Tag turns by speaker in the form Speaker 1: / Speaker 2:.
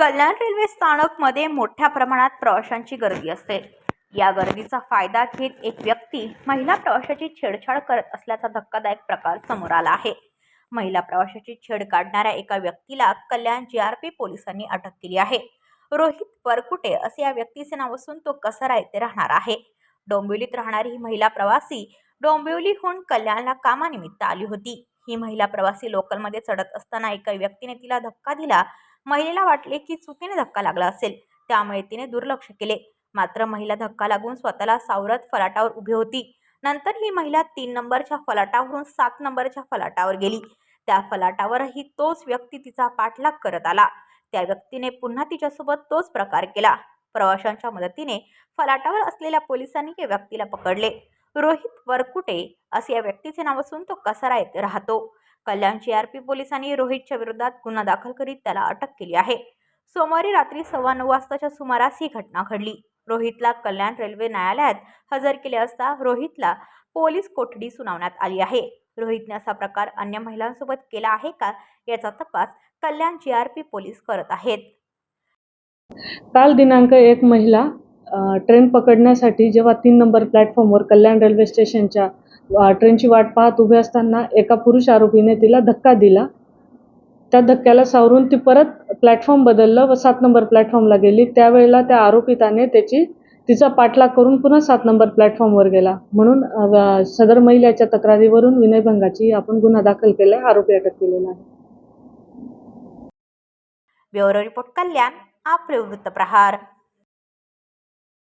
Speaker 1: कल्याण railway स्थानकमध्ये मोठ्या प्रमाणात प्रवाशांची गर्दी असते. या गर्दीचा फायदा घेत एक व्यक्ती महिला प्रवाशाची छेडछाड करत असल्याचा धक्कादायक प्रकार समोर आला आहे. महिला प्रवाशाची छेड काढणाऱ्या एका व्यक्तीला कल्याण जी आर पी पोलिसांनी अटक केली आहे. रोहित परकुटे असे या व्यक्तीचे नाव असून तो कसारा येथे राहणार आहे. डोंबिवलीत राहणारी ही महिला प्रवासी डोंबिवलीहून कल्याणला कामानिमित्त आली होती. ही महिला प्रवासी लोकलमध्ये चढत असताना एका व्यक्तीने तिला धक्का दिला महिलेला वाटले की चुकीने धक्का लागला असेल. त्यामुळे तिने दुर्लक्ष केले. मात्र महिला धक्का लागून स्वतःला सावरत फलाटावर उभी होती. नंतर ही महिला तीन नंबरच्या फलाटावरून सात नंबरच्या फलाटावर गेली. त्या फलाटावरही तोच व्यक्ती तिचा पाठलाग करत आला. त्या व्यक्तीने पुन्हा तिच्यासोबत तोच प्रकार केला. प्रवाशांच्या मदतीने फलाटावर असलेल्या पोलिसांनी या व्यक्तीला पकडले. रोहित वरकुटे असे या व्यक्तीचे नाव असून तो कसारा येथे राहतो. कल्याण सीआरपी आर पी पोलिसांनी रोहितच्या विरोधात गुन्हा दाखल करीत त्याला अटक केली आहे. सोमवारी रात्री सव्वा नऊ वाजताच्या सुमारास ही घटना घडली. रोहितला कल्याण रेल्वे न्यायालयात हजर केले असता रोहितला पोलीस कोठडी सुनावण्यात आली आहे. रोहितने असा प्रकार अन्य महिलांसोबत केला आहे का याचा तपास Kalyan G R P police करत आहेत.
Speaker 2: काल दिनांक एक महिला ट्रेन पकडण्यासाठी जेव्हा तीन नंबर प्लॅटफॉर्मवर कल्याण रेल्वे स्टेशनच्या ट्रेनची वाट पाहत उभे असताना एका पुरुष आरोपीने तिला धक्का दिला. त्या धक्क्याला सावरून ती परत प्लॅटफॉर्म बदललं व सात नंबर प्लॅटफॉर्मला गेली. त्यावेळेला त्या आरोपिताने त्याची तिचा पाठलाग करून पुन्हा सात नंबर प्लॅटफॉर्मवर गेला. म्हणून सदर महिलेच्या तक्रारीवरून विनयभंगाची आपण गुन्हा दाखल केला आहे आरोपी अटक केलेला आहे.
Speaker 1: ब्युरो रिपोर्ट कल्याण आपले वृत्तप्रहार